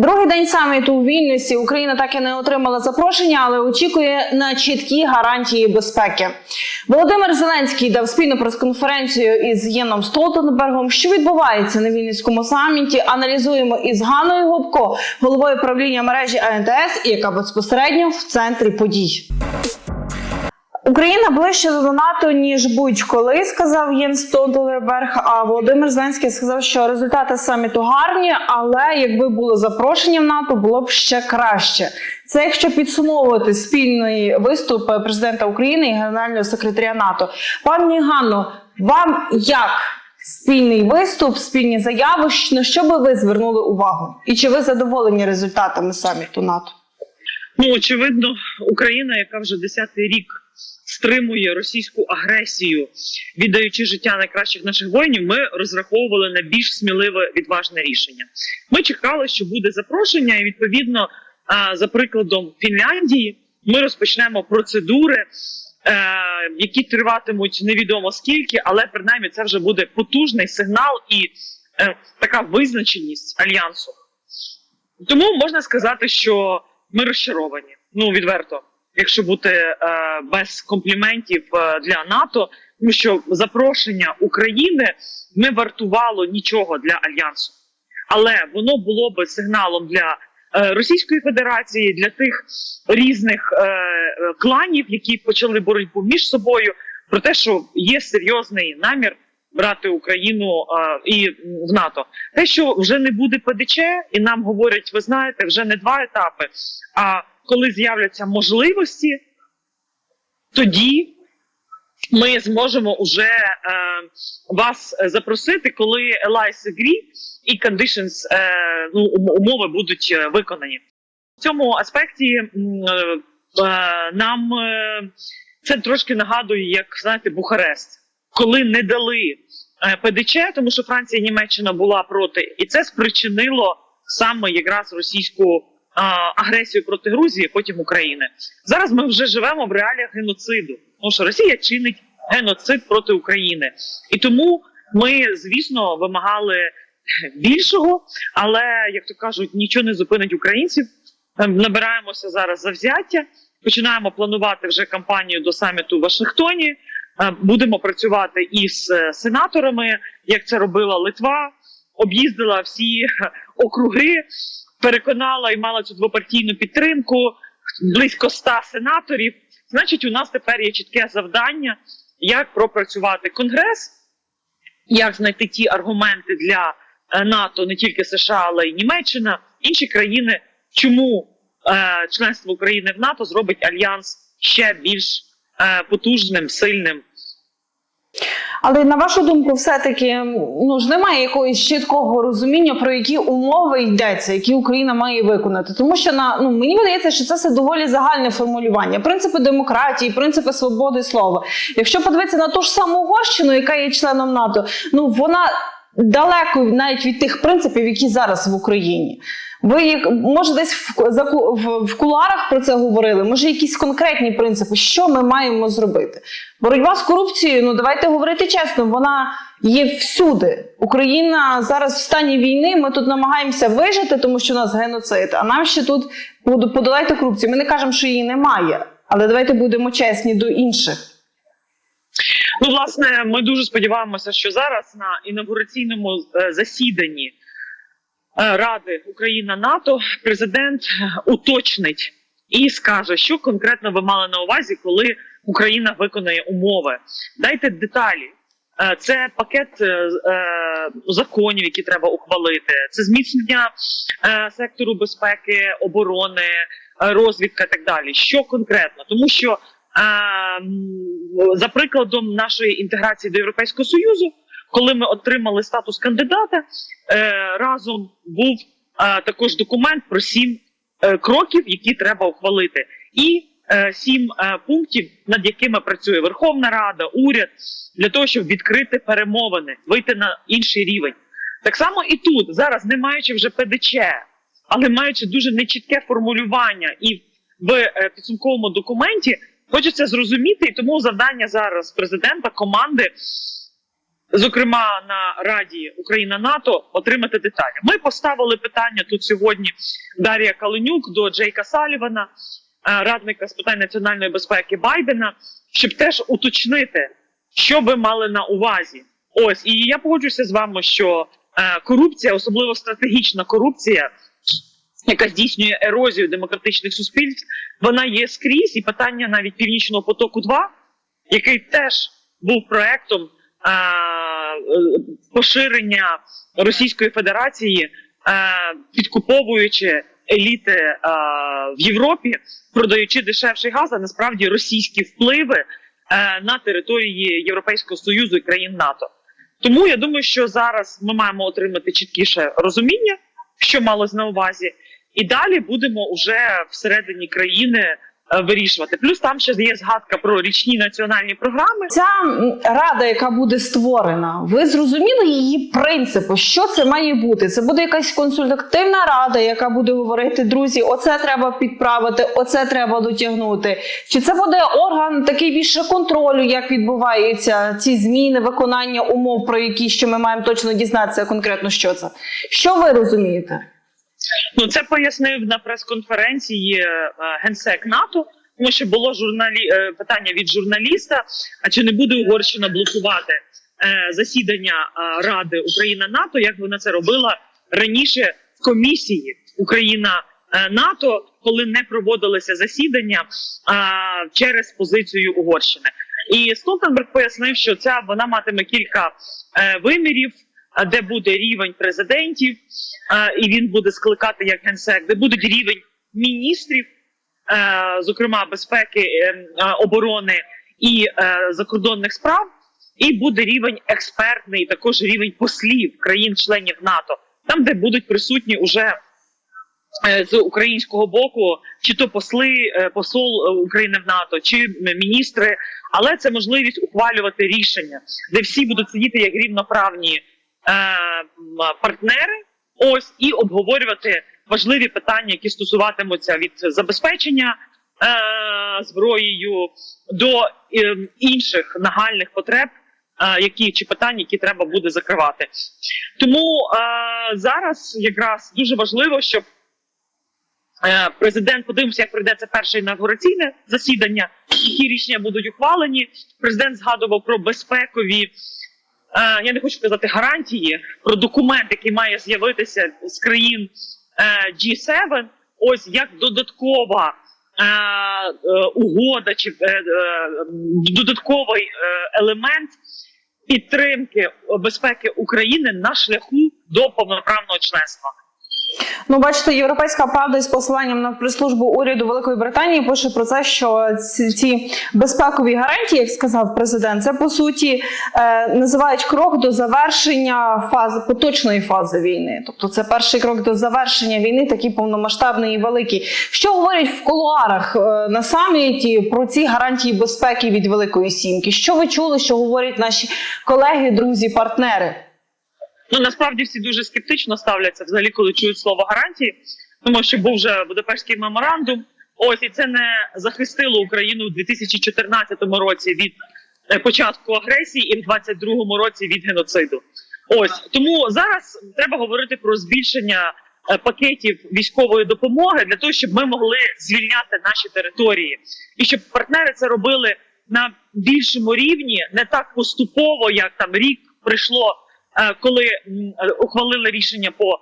Другий день саміту у Вільнюсі Україна так і не отримала запрошення, але очікує на чіткі гарантії безпеки. Володимир Зеленський дав спільну прес-конференцію із Єном Столтенбергом. Що відбувається на Вільнюському саміті? Аналізуємо із Ганою Губко, головою правління мережі АНТС, яка безпосередньо в центрі подій. Україна ближче до НАТО, ніж будь-коли, сказав Єнс Столтенберг. А Володимир Зеленський сказав, що результати саміту гарні, але якби було запрошення в НАТО, було б ще краще. Це якщо підсумовувати спільний виступ президента України і генерального секретаря НАТО. Пані Ганно, вам як спільний виступ, спільні заяви? На що би ви звернули увагу? І чи ви задоволені результатами саміту НАТО? Ну очевидно, Україна, яка вже десятий рік стримує російську агресію, віддаючи життя найкращих наших воїнів, ми розраховували на більш сміливе відважне рішення. Ми чекали, що буде запрошення, і відповідно, за прикладом Фінляндії, ми розпочнемо процедури. е, Які триватимуть невідомо скільки, але принаймні це вже буде потужний сигнал і е, така визначеність альянсу. Тому можна сказати, що ми розчаровані. Ну відверто, якщо бути е, без компліментів е, для НАТО, тому що запрошення України не вартувало нічого для альянсу, але воно було би сигналом для е, Російської Федерації, для тих різних кланів, які почали боротьбу між собою, про те, що є серйозний намір брати Україну е, і в НАТО. Те, що вже не буде ПДЧ, і нам говорять, ви знаєте, вже не два етапи. А коли з'являться можливості, тоді ми зможемо уже е, вас запросити, коли Allies Agree і conditions, е, ну, умови будуть е, виконані. В цьому аспекті е, е, нам е, це трошки нагадує, як знаєте, Бухарест, коли не дали е, ПДЧ, тому що Франція і Німеччина була проти, і це спричинило саме якраз російську агресію проти Грузії, потім України. Зараз ми вже живемо в реаліях геноциду, тому що Росія чинить геноцид проти України, і тому ми, звісно, вимагали більшого, але як то кажуть, нічого не зупинить українців. Набираємося зараз завзяття, починаємо планувати вже кампанію до саміту в Вашингтоні. Е, Будемо працювати із е, сенаторами, як це робила Литва, об'їздила всі округи, переконала і мала цю двопартійну підтримку, близько ста сенаторів. Значить, у нас тепер є чітке завдання, як пропрацювати конгрес, як знайти ті аргументи для е, НАТО, не тільки США, але й Німеччина, інші країни, чому е, членство України в НАТО зробить альянс ще більш е, потужним, сильним. Але на вашу думку, все-таки ну ж немає якогось чіткого розуміння, про які умови йдеться, які Україна має виконати. Тому що на ну мені видається, що це все доволі загальне формулювання. Принципи демократії, принципи свободи слова. Якщо подивитися на ту ж саму Угорщину, яка є членом НАТО, ну вона далеко навіть від тих принципів, які зараз в Україні. Ви як може десь в, в, в куларах про це говорили? Може, якісь конкретні принципи, що ми маємо зробити? Боротьба з корупцією, ну давайте говорити чесно, вона є всюди. Україна зараз в стані війни. Ми тут намагаємося вижити, тому що у нас геноцид. А нам ще тут под- подолайте корупцію. Ми не кажемо, що її немає, але давайте будемо чесні до інших. Ну, власне, ми дуже сподіваємося, що зараз на інаугураційному е, засіданні е, Ради Україна НАТО президент е, уточнить і скаже, що конкретно ви мали на увазі, коли Україна виконає умови. Дайте деталі. Це пакет законів, які треба ухвалити. Це зміцнення сектору безпеки, оборони, розвідка і так далі. Що конкретно? Тому що за прикладом нашої інтеграції до Європейського Союзу, коли ми отримали статус кандидата, е, разом був також документ про сім е, кроків, які треба ухвалити, і е, сім пунктів, над якими працює Верховна Рада, уряд, для того, щоб відкрити перемовини, вийти на інший рівень. Так само і тут зараз, не маючи вже ПДЧ, але маючи дуже нечітке формулювання і в підсумковому документі, хочеться зрозуміти, і тому завдання зараз президента команди зокрема на Раді Україна НАТО, отримати деталі. Ми поставили питання тут сьогодні Дар'я Каленюк до Джейка Салівана, е, радника з питань національної безпеки Байдена, щоб теж уточнити, що ви мали на увазі. Ось і я погоджуюся з вами, що е, корупція, особливо стратегічна корупція, яка здійснює ерозію демократичних суспільств, вона є скрізь, і питання навіть північного потоку 2 який теж був проектом е, е, поширення Російської Федерації, е, підкуповуючи еліти е, в Європі, продаючи дешевший газ, а насправді російські впливи е, на території Європейського союзу і країн НАТО. Тому я думаю, що зараз ми маємо отримати чіткіше розуміння, що малось на увазі, і далі будемо вже всередині країни е, вирішувати. Плюс там ще є згадка про річні національні програми. Ця рада, яка буде створена, ви зрозуміли її принципи? Що це має бути? Це буде якась консультативна рада, яка буде говорити: друзі, оце треба підправити, оце треба дотягнути. Чи це буде орган такий більше контролю, як відбуваються ці зміни, виконання умов, про які ще ми маємо точно дізнатися конкретно, що це? Що ви розумієте? Ну це пояснив на прес-конференції е, генсек НАТО. Тому що було журналі е, питання від журналіста: а чи не буде Угорщина блокувати е, засідання Ради Україна НАТО, як вона це робила раніше в комісії Україна НАТО, коли не проводилися засідання через позицію Угорщини? І Столтенберг пояснив, що ця вона матиме кілька вимірів, де буде рівень президентів, і він буде скликати як генсек, де буде рівень міністрів, е, зокрема безпеки, е, е, оборони і закордонних справ, і буде рівень експертний, також рівень послів країн-членів НАТО, там, де будуть присутні уже. З українського боку, чи то посли, посол України в НАТО, чи міністри, але це можливість ухвалювати рішення, де всі будуть сидіти як рівноправні партнери, ось і обговорювати важливі питання, які стосуватимуться від забезпечення е, зброєю до е, інших нагальних потреб, е, які чи питань, які треба буде закривати. Тому е, зараз якраз дуже важливо, щоб е, президент подивився, як прийде це перше інавгураційне засідання, які рішення будуть ухвалені. Президент згадував про безпекові. Е, Я не хочу казати гарантії про документ, який має з'явитися з країн е, G7, ось як додаткова е, угода чи додатковий елемент підтримки безпеки України на шляху до повноправного членства. Ну, бачите, європейська правда із посиланням на прес-службу уряду Великої Британії пише про те, що ці, безпекові гарантії, як сказав президент, це по суті е, називають крок до завершення фази поточної фази війни. Тобто, це перший крок до завершення війни, такий повномасштабний і великий. Що говорять в кулуарах е, на саміті про ці гарантії безпеки від Великої Сімки? Що ви чули, що говорять наші колеги, друзі, партнери? Ну насправді всі дуже скептично ставляться взагалі, коли чують слово гарантії, тому що був вже Будапештський меморандум. Ось і це не захистило Україну у 2014 році від е, початку агресії, і в 2022 році від геноциду. Ось тому зараз треба говорити про збільшення е, пакетів військової допомоги для того, щоб ми могли звільняти наші території, і щоб партнери це робили на більшому рівні, не так поступово, як там рік прийшло коли е, ухвалили рішення по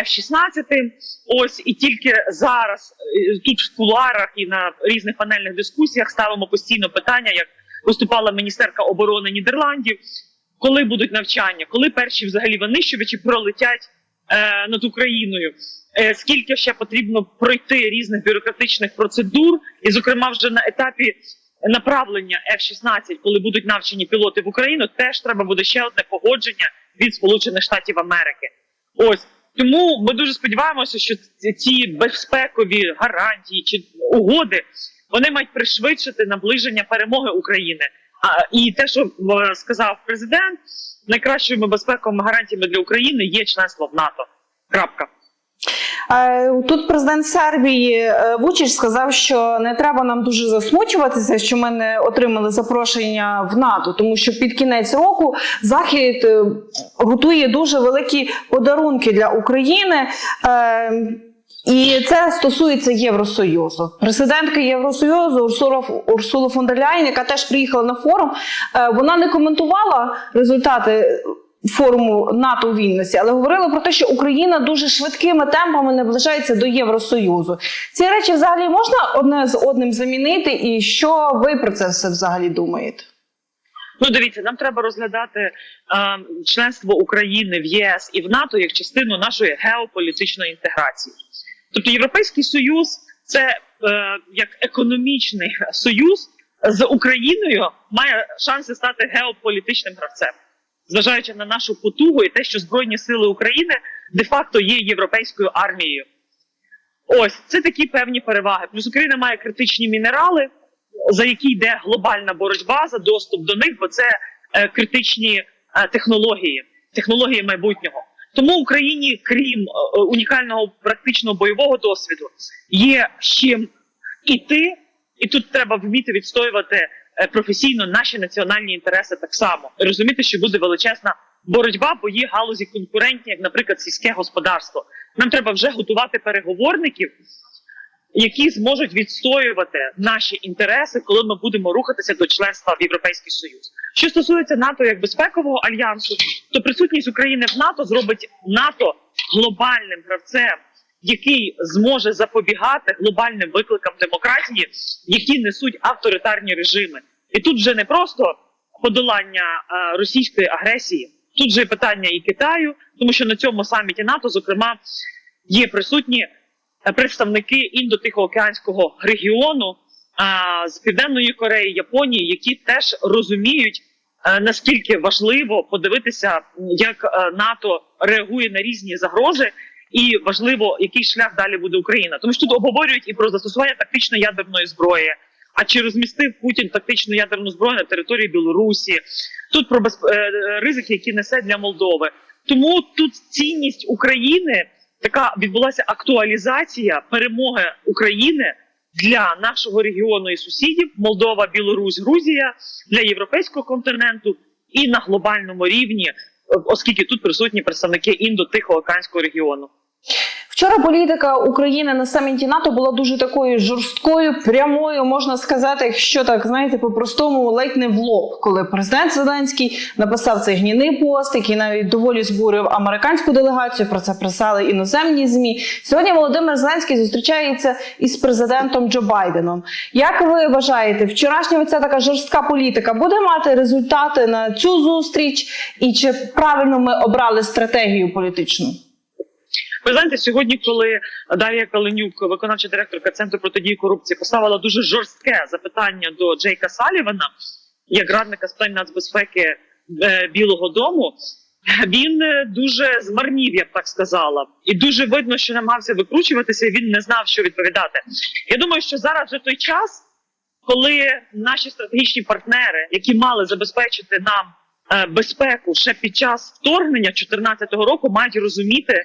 F-16, ось і тільки зараз е, тут в кулуарах і на різних панельних дискусіях ставимо постійно питання, як виступала міністерка оборони Нідерландів, коли будуть навчання, коли перші взагалі винищувачі пролетять е, над Україною. Е, Скільки ще потрібно пройти різних бюрократичних процедур, і, зокрема, вже на етапі направлення F-16, коли будуть навчені пілоти в Україну, теж треба буде ще одне погодження від Сполучених Штатів Америки. Ось тому ми дуже сподіваємося, що ці- безпекові гарантії чи угоди вони мають пришвидшити наближення перемоги України. А і те, що е, сказав президент, найкращими безпековими гарантіями для України є членство в НАТО. Крапка. Е, Тут президент Сербії е, Вучич сказав, що не треба нам дуже засмучуватися, що ми не отримали запрошення в НАТО, тому що під кінець року Захід е, готує дуже великі подарунки для України. Е, І це стосується Євросоюзу. Президентка Євросоюзу Урсула, фон дер Ляйн, яка теж приїхала на форум, е, вона не коментувала результати форуму НАТО у Вільнюсі, але говорила про те, що Україна дуже швидкими темпами наближається до Євросоюзу. Ці речі взагалі можна одне з одним замінити, і що ви про це все взагалі думаєте? Ну, дивіться, нам треба розглядати е, членство України в ЄС і в НАТО як частину нашої геополітичної інтеграції. Тобто Європейський Союз це е, як економічний союз з Україною має шанси стати геополітичним гравцем, зважаючи на нашу потугу і те, що Збройні Сили України де-факто є європейською армією. Ось це такі певні переваги. Плюс Україна має критичні мінерали, за які йде глобальна боротьба за доступ до них, бо це е, критичні е, технології, технології майбутнього. Тому Україні, крім е, унікального практичного бойового досвіду, є з чим іти, і тут треба вміти відстоювати професійно наші національні інтереси так само. Розуміти, що буде величезна боротьба, бо є галузі конкурентні, як, наприклад, сільське господарство. Нам треба вже готувати переговорників, які зможуть відстоювати наші інтереси, коли ми будемо рухатися до членства в Європейський Союз. Що стосується НАТО як безпекового альянсу, то присутність України в НАТО зробить НАТО глобальним гравцем, який зможе запобігати глобальним викликам демократії, які несуть авторитарні режими. І тут вже не просто подолання е, російської агресії, тут же питання і Китаю, тому що на цьому саміті НАТО, зокрема, є присутні е, представники індотихоокеанського регіону з південної Кореї, Японії, які теж розуміють. е, Наскільки важливо подивитися, як е, НАТО реагує на різні загрози, і важливо, який шлях далі буде Україна. Тому що тут обговорюють і про застосування тактичної ядерної зброї. А чи розмістив Путін тактичну ядерну зброю на території Білорусі? Тут про безп... е, е, ризики, які несе для Молдови. Тому тут цінність України така відбулася актуалізація перемоги України для нашого регіону і сусідів Молдова, Білорусь, Грузія для європейського континенту і на глобальному рівні, е, оскільки тут присутні представники індо-тихоокеанського регіону. Вчора політика України на саміті НАТО була дуже такою жорсткою, прямою, можна сказати, якщо так знаєте, по-простому ледь не в лоб, коли президент Зеленський написав цей гнівний пост, який навіть доволі збурив американську делегацію. Про це писали іноземні змі. Сьогодні Володимир Зеленський зустрічається із президентом Джо Байденом. Як ви вважаєте, вчорашня ця така жорстка політика буде мати результати на цю зустріч, і чи правильно ми обрали стратегію політичну? Ви знаєте, сьогодні, коли Дар'я Каленюк, виконавча директорка центру протидії корупції, поставила дуже жорстке запитання до Джейка Салівана, як радника з питань нацбезпеки е, Білого Дому, він е, дуже змарнів, я б так сказала, і дуже видно, що намагався викручуватися. і Він не знав, що відповідати. Я думаю, що зараз вже той час, коли наші стратегічні партнери, які мали забезпечити нам е, безпеку ще під час вторгнення 2014 року, мають розуміти,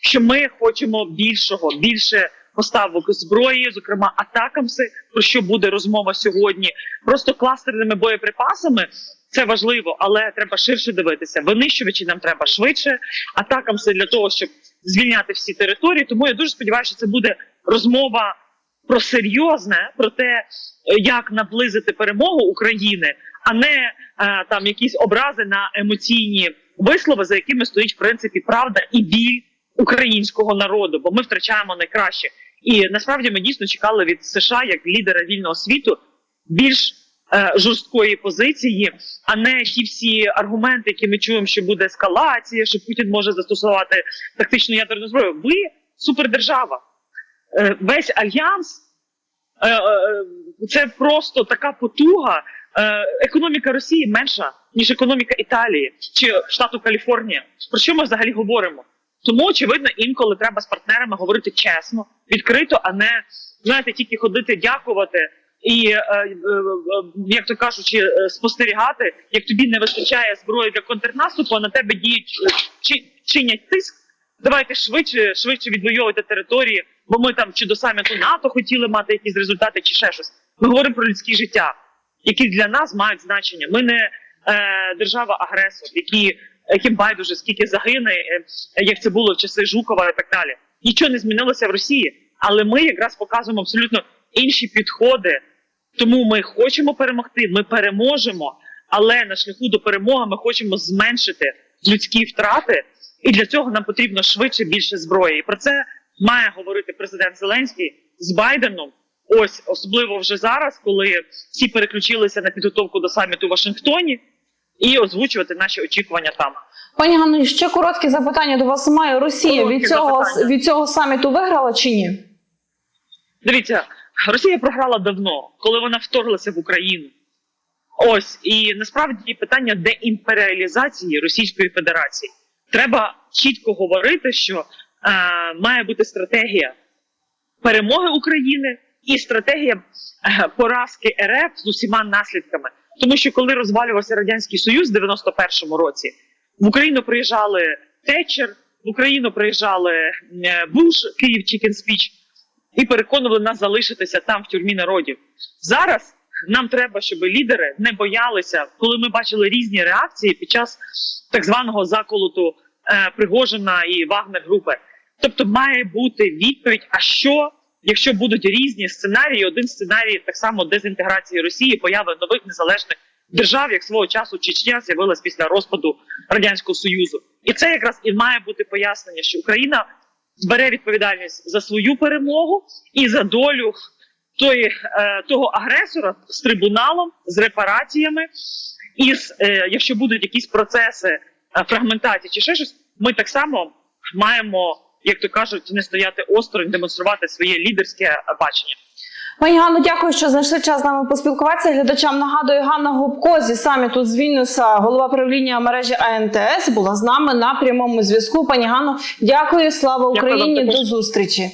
що ми хочемо більшого, більше поставок зброї, зокрема атакамси, про що буде розмова сьогодні. Просто кластерними боєприпасами це важливо, але треба ширше дивитися. Винищувачі нам треба швидше, атакамси для того, щоб звільняти всі території. Тому я дуже сподіваюся, що це буде розмова про серйозне, про те, як наблизити перемогу України, а не е, там якісь образи на емоційні вислови, за якими стоїть в принципі правда і біль українського народу, бо ми втрачаємо найкраще. І насправді ми дійсно чекали від США як лідера вільного світу більш е, жорсткої позиції, а не ті всі аргументи, які ми чуємо, що буде ескалація, що Путін може застосувати тактичну ядерну зброю. Ви супердержава, е, весь альянс. Е, е, Це просто така потуга. Е, Економіка Росії менша ніж економіка Італії чи штату Каліфорнія. Про що ми взагалі говоримо? Тому очевидно, інколи треба з партнерами говорити чесно, відкрито, а не знаєте, тільки ходити, дякувати і, е, е, е, як то кажучи, е, спостерігати, як тобі не вистачає зброї для контрнаступу, а на тебе діють е, чи, чинять тиск Давайте швидше, швидше відвоювати території, бо ми там чи до саміту НАТО хотіли мати якісь результати, чи ще щось. Ми говоримо про людські життя, які для нас мають значення. Ми не е, держава-агресор, які яким байдуже скільки загине, е, як це було в часи Жукова і так далі. Нічого не змінилося в Росії, але ми якраз показуємо абсолютно інші підходи. Тому ми хочемо перемогти, ми переможемо, але на шляху до перемоги ми хочемо зменшити людські втрати, і для цього нам потрібно швидше більше зброї. І про це має говорити президент Зеленський з Байденом. Ось особливо вже зараз, коли всі переключилися на підготовку до саміту у Вашингтоні, і озвучувати наші очікування там. Пані Ганно, ще коротке запитання до вас має. Росія від цього, запитання. від цього саміту виграла чи ні? Дивіться, Росія програла давно, коли вона вторглася в Україну. Ось і насправді питання деімперіалізації Російської Федерації. Треба чітко говорити, що е, має бути стратегія перемоги України і стратегія е, поразки РФ з усіма наслідками. Тому що коли розвалювався радянський союз в 91-му році, в Україну приїжджали Тетчер, в Україну приїжджали е, Буш, Київ Чікен Спіч, і переконували нас залишитися там в тюрмі народів. Зараз нам треба, щоб лідери не боялися, коли ми бачили різні реакції під час так званого заколоту е, Пригожина і Вагнер групи. Тобто має бути відповідь: а що, якщо будуть різні сценарії? Один сценарій так само дезінтеграції Росії, появи нових незалежних держав, як свого часу Чечня з'явилась після розпаду радянського союзу, і це якраз і має бути пояснення, що Україна бере відповідальність за свою перемогу і за долю тої, е, того агресора з трибуналом, з репараціями, і е, якщо будуть якісь процеси е, фрагментації чи ще щось, ми так само маємо, як то кажуть, не стояти осторонь, демонструвати своє лідерське бачення. Пані Ганно, дякую, що знайшли час з нами поспілкуватися. Глядачам нагадую, Ганна Губко зі саміту з Вільнюса, голова правління мережі АНТС, була з нами на прямому зв'язку. Пані Ганно, дякую, слава Україні. дякую, До зустрічі.